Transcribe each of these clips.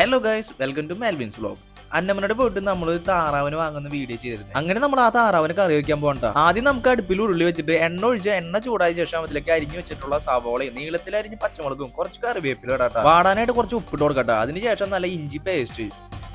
Hello guys welcome to Melvin's vlog അന്നമ്മനോട് പോയിട്ട് നമ്മൾ താറാവിന് വാങ്ങുന്ന വീഡിയോ ചെയ്തിരുന്നു. അങ്ങനെ നമ്മൾ ആ താറാവിന് കറി വെക്കാൻ പോകണ്ട. ആദ്യം നമുക്ക് അടുപ്പിൽ ഉരുളി വെച്ചിട്ട് എണ്ണ ഒഴിച്ച് എണ്ണ ചൂടായ ശേഷം അതിലേക്ക് അരിഞ്ഞു വെച്ചിട്ടുള്ള സവോളയും നീളത്തിൽ അരിഞ്ഞ് പച്ചമുളകും കുറച്ച് കറിവേപ്പില ഇടാട്ടോ വാടാനായിട്ട് കുറച്ച് ഉപ്പിട്ട് കൊടുക്കട്ടെ അതിനുശേഷം നല്ല ഇഞ്ചി പേസ്റ്റ്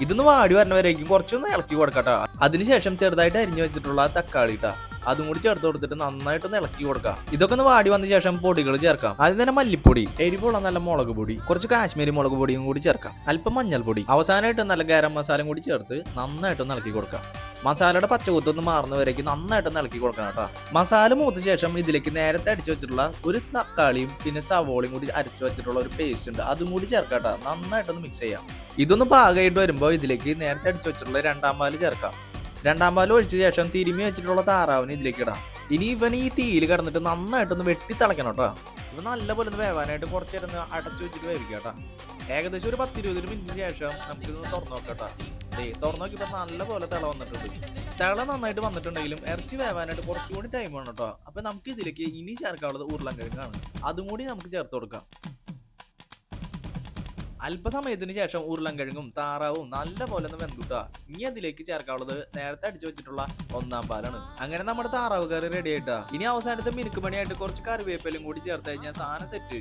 ഇതൊന്ന് വാടി വരണവരേക്കും കുറച്ചൊന്ന് ഇളക്കി കൊടുക്കട്ടോ അതിനുശേഷം ചെറുതായിട്ട് അരിഞ്ഞു വെച്ചിട്ടുള്ള തക്കാളി ഇട്ടാ അതും കൂടി ചേർത്ത് കൊടുത്തിട്ട് നന്നായിട്ടൊന്ന് ഇളക്കി കൊടുക്കാം. ഇതൊക്കെ ഒന്ന് വാടി വന്ന ശേഷം പൊടികൾ ചേർക്കാം. ആദ്യം തന്നെ മല്ലിപ്പൊടി എരിവുള്ള നല്ല മുളക് പൊടി കുറച്ച് കാശ്മീരി മുളക് പൊടിയും കൂടി ചേർക്കാം. അല്പം മഞ്ഞൾപ്പൊടി അവസാനമായിട്ട് നല്ല ഗരം മസാലയും കൂടി ചേർത്ത് നന്നായിട്ട് ഒന്ന് ഇളക്കി കൊടുക്കാം. മസാലയുടെ പച്ചകുത്തൊന്ന് മാറുന്ന വരേക്ക് നന്നായിട്ട് ഇളക്കി കൊടുക്കണം കേട്ടോ. മസാല മൂത്ത ശേഷം ഇതിലേക്ക് നേരത്തെ അടിച്ചു വെച്ചിട്ടുള്ള ഒരു തക്കാളിയും പിന്നെ സവോളയും കൂടി അരച്ചു വെച്ചിട്ടുള്ള ഒരു പേസ്റ്റ് ഉണ്ട്. അതും കൂടി ചേർക്കാം കേട്ടോ. നന്നായിട്ടൊന്ന് മിക്സ് ചെയ്യാം. ഇതൊന്ന് പാകമായിട്ട് വരുമ്പോൾ ഇതിലേക്ക് നേരത്തെ അടിച്ചു വെച്ചിട്ടുള്ള രണ്ടാം പാൽ ചേർക്കാം. രണ്ടാം പാൽ ഒഴിച്ച ശേഷം തിരുമി വെച്ചിട്ടുള്ള താറാവിന് ഇതിലേക്ക് ഇടാം. ഇനി ഇവൻ ഈ തീയിൽ കിടന്നിട്ട് നന്നായിട്ടൊന്ന് വെട്ടി തിളക്കണം കേട്ടോ. ഇവ നല്ലപോലെ ഒന്ന് വേവാനായിട്ട് കുറച്ച് നേരം അടച്ചു വെച്ചിട്ട് വേവിക്കാം കേട്ടോ. ഏകദേശം ഒരു പത്തിരുപത് മിനിറ്റിന് ശേഷം നമുക്കിതൊന്ന് തുറന്നു നോക്കാം കേട്ടോ. തുറന്നു നോക്കിയപ്പോൾ നല്ലപോലെ തിള വന്നിട്ടുണ്ട്. തിള നന്നായിട്ട് വന്നിട്ടുണ്ടെങ്കിലും ഇറച്ചി വേവാനായിട്ട് കുറച്ചുകൂടി ടൈം വേണം കേട്ടോ. അപ്പൊ നമുക്ക് ഇതിലേക്ക് ഇനി ചേർക്കാനുള്ളത് ഉരുളൻകിഴങ്ങാണ്. അതും കൂടി നമുക്ക് ചേർത്ത് കൊടുക്കാം. അല്പസമയത്തിന് ശേഷം ഉരുളൻകിഴങ്ങും താറാവും നല്ലപോലെ ഒന്ന് വെന്തുട്ടാ ഇനി അതിലേക്ക് ചേർക്കാനുള്ളത് നേരത്തെ അടിച്ചു വെച്ചിട്ടുള്ള ഒന്നാം പാലാണ്. അങ്ങനെ നമ്മുടെ താറാവ് കറി റെഡി ആയിട്ടാ. ഇനി അവസാനത്തെ മിനുക്ക് പണിയായിട്ട് കുറച്ച് കറിവേപ്പിലും കൂടി ചേർത്ത് കഴിഞ്ഞാൽ സാധനം സെറ്റ്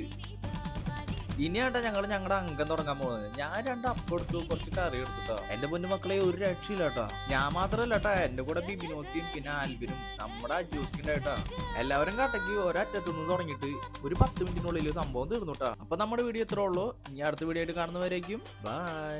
ഇനിയാട്ടാ ഞങ്ങൾ ഞങ്ങളുടെ അംഗം തുടങ്ങാൻ പോകുന്നത്. ഞാൻ രണ്ട് അപ്പം എടുത്തു കുറച്ച് കറി എടുത്തിട്ടോ എന്റെ പൊന്നു മക്കളെ ഒരു രക്ഷയില്ല കേട്ടോ ഞാൻ മാത്രല്ല കേട്ടാ എന്റെ കൂടെ ബിബിനോസ്കിയും പിന്നെ ആൽബിനും നമ്മുടെ അജോസ്കിന്റെ കേട്ടാ എല്ലാവരും കട്ടക്ക് ഒരറ്റത്തുനിന്ന് തുടങ്ങിയിട്ട് ഒരു പത്ത് മിനിറ്റിനുള്ളിൽ സംഭവം തീർന്നു കേട്ടോ അപ്പൊ നമ്മുടെ വീഡിയോ ഇത്രേ ഉള്ളൂ. ഇനി അടുത്ത വീഡിയോ ആയിട്ട് കാണുന്നവരേക്കും ബൈ